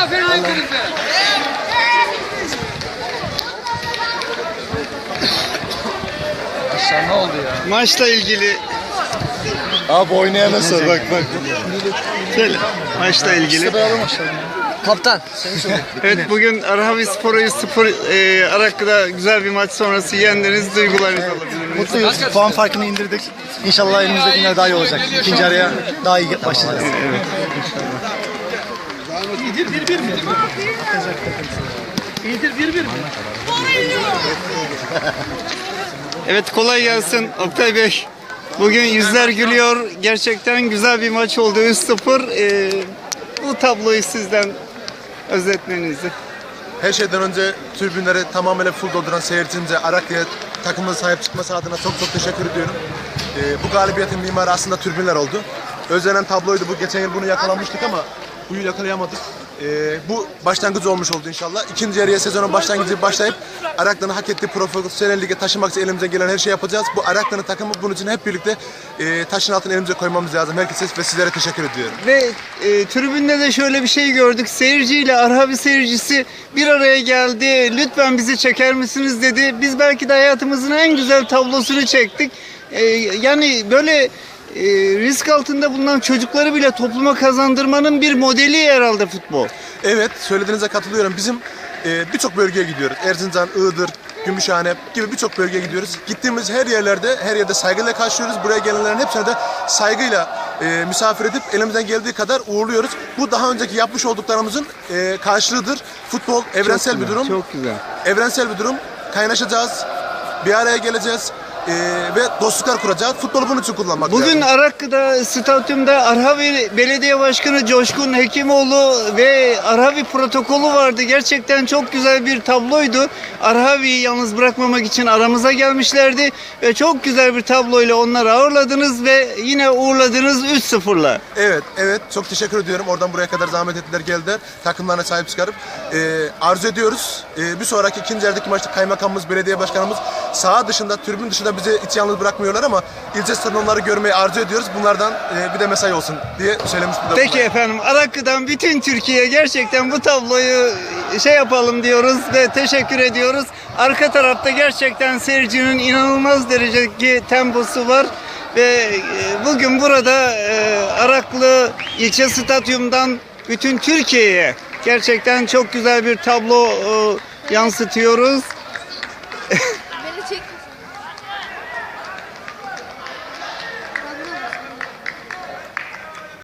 Aferin lan kırmızı. Ne oldu ya? Maçla ilgili Abi oynayana sor bak bak. Şöyle maçla ilgili. Kaptan. Evet bugün Arhavi Spor'u 0 e, Arak'la güzel bir maç sonrası yendiniz. Duygularınızı alabilir miyiz? Mutluyuz. Puan farkını indirdik. İnşallah elimizdeki günler daha iyi olacak. İkinci araya daha iyi başlayacağız. Evet kolay gelsin Oktay Bey. Bugün yüzler gülüyor. Gerçekten güzel bir maç oldu 3-0. E, bu tabloyu sizden özetmenizi. Her şeyden önce tribünleri tamamıyla full dolduran seyircimize, Araklı'ya takımına sahip çıkması adına çok çok teşekkür ediyorum. Ee, bu galibiyetin mimarı aslında tribünler oldu. Özlenen tabloydu bu. Geçen yıl bunu yakalamıştık ama bu yıl yakalayamadık. Ee, bu başlangıç olmuş oldu inşallah. İkinci yarıya sezonun başlangıcı başlayıp Araklı'nın hak ettiği profesyonel lige taşımak için elimizden gelen her şeyi yapacağız. Bu Araklı'nın takımı bunun için hep birlikte e, taşın altına elimize koymamız lazım. Herkese ve sizlere teşekkür ediyorum. Ve e, tribünde de şöyle bir şey gördük. Seyirciyle Arhavi seyircisi bir araya geldi. Lütfen bizi çeker misiniz dedi. Biz belki de hayatımızın en güzel tablosunu çektik. E, yani böyle e, risk altında bulunan çocukları bile topluma kazandırmanın bir modeli herhalde futbol. Evet, söylediğinize katılıyorum. Bizim e, birçok bölgeye gidiyoruz. Erzincan, Iğdır, Gümüşhane gibi birçok bölgeye gidiyoruz. Gittiğimiz her yerlerde, her yerde saygıyla karşılıyoruz. Buraya gelenlerin hepsine de saygıyla e, misafir edip elimizden geldiği kadar uğurluyoruz. Bu daha önceki yapmış olduklarımızın e, karşılığıdır. Futbol evrensel bir durum. Çok güzel. Evrensel bir durum. Kaynaşacağız, bir araya geleceğiz e, ve dostluklar kuracağız. Futbolu bunun için kullanmak Bugün lazım. Araklı'da stadyumda Arhavi Belediye Başkanı Coşkun Hekimoğlu ve Arhavi protokolü vardı. Gerçekten çok güzel bir tabloydu. Arhavi'yi yalnız bırakmamak için aramıza gelmişlerdi ve çok güzel bir tabloyla onları ağırladınız ve yine uğurladınız 3-0'la. Evet, evet. Çok teşekkür ediyorum. Oradan buraya kadar zahmet ettiler, geldiler. Takımlarına sahip çıkarıp. E, arzu ediyoruz. E, bir sonraki ikinci yerdeki maçta kaymakamımız, belediye başkanımız saha dışında, tribün dışında bizi hiç yalnız bırakmıyorlar ama ilçe stadionları görmeyi arzu ediyoruz. Bunlardan e, bir de mesai olsun diye söylemiş Peki efendim Araklı'dan bütün Türkiye gerçekten bu tabloyu şey yapalım diyoruz ve teşekkür ediyoruz. Arka tarafta gerçekten seyircinin inanılmaz derecedeki temposu var ve e, bugün burada e, Araklı ilçe stadyumdan bütün Türkiye'ye gerçekten çok güzel bir tablo e, yansıtıyoruz.